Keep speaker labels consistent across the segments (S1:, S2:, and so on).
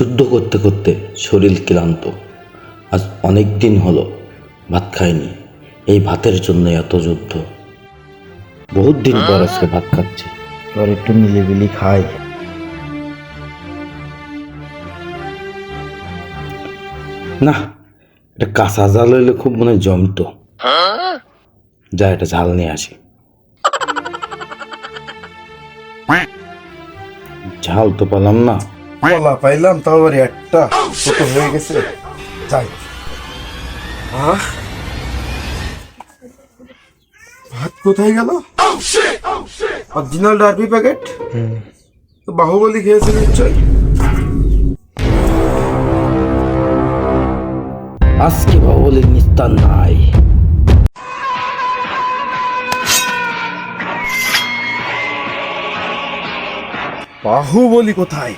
S1: যুদ্ধ করতে করতে শরীর ক্লান্ত। আজ অনেক দিন হলো ভাত খাইনি। এই ভাতের জন্য এত যুদ্ধ। বহুত দিন পর আজকে ভাত খাচ্ছি।
S2: এবার একটু নিলিবিলি খাই।
S1: না এটা কাঁচা জাল হইলে খুব মনে হয় জমতো। যা এটা ঝাল নিয়ে আসি। ঝাল তো পেলাম না।
S2: কলা পাইলাম তাও আবার একটা। ছোট হয়ে গেছে। যাই। আহ ভাত কোথায় গেল? Original Derby packet? তো বাহুবলি খেয়েছে নিশ্চয়
S1: আজকে বাবুলির নিস্তার নাই।
S2: বাহুবলি কোথায়?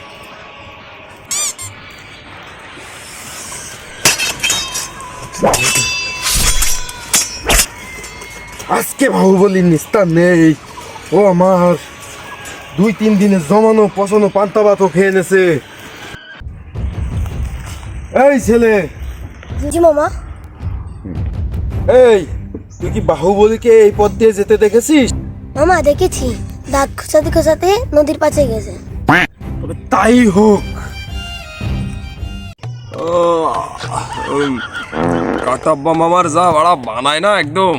S2: আজকে বাহুবলির নিস্তার নেই। ও আমার। দুই তিন দিনে জমানো পচানো পান্তা ভাতও খেয়ে নেছে। এই ছেলে।
S3: জি মামা।
S2: এই তুই কি বাহুবলীকে এই পথ দিয়ে যেতে দেখেছিস?
S3: মামা দেখেছি। দাঁত খোঁচাতে খোঁচাতে নদীর পাশে গেছে।
S2: তবে তাই হোক।
S4: কাটাব্বা মামার যা বাড়া বানায় না একদম।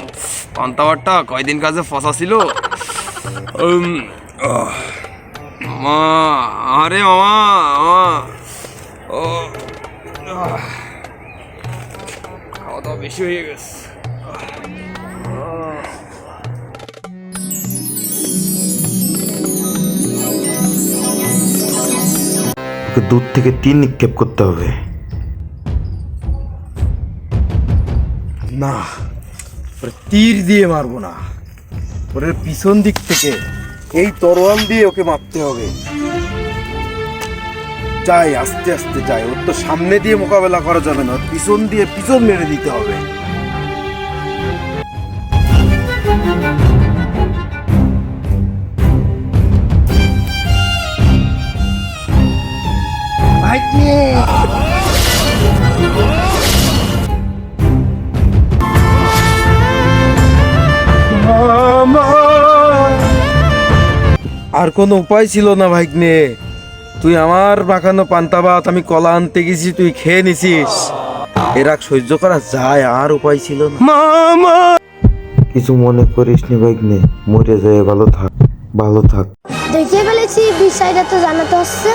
S4: পান্তাবারটা কয়দিন কাজে ফসা ছিল মামা আরে মামা মামা খাওয়া দাওয়া বেশি হয়ে গেছে।
S2: দূর থেকে তীর নিক্ষেপ করতে হবে। না ওরে তীর দিয়ে মারবো না। ওরে পিছন দিক থেকে এই তরোয়াল দিয়ে ওকে মারতে হবে। যাই, আস্তে আস্তে যাই। ওর তো সামনে দিয়ে মোকাবেলা করা যাবে না। পিছন দিয়ে পিছন মেরে দিতে হবে। আর কোনো উপায় ছিল না ভাইগনে তুই আমার মাখানো পান্তা ভাত আমি কলা আনতে গেছি তুই খেয়ে নিছিস। এরা সহ্য করা যায় আর উপায় ছিল না। মামা কিছু মনে করিস নি ভাইগনে মরে যায় ভালো থাক ভালো থাক।
S3: দেখে ফেলেছি বিষয়টা তো জানাতে হচ্ছে।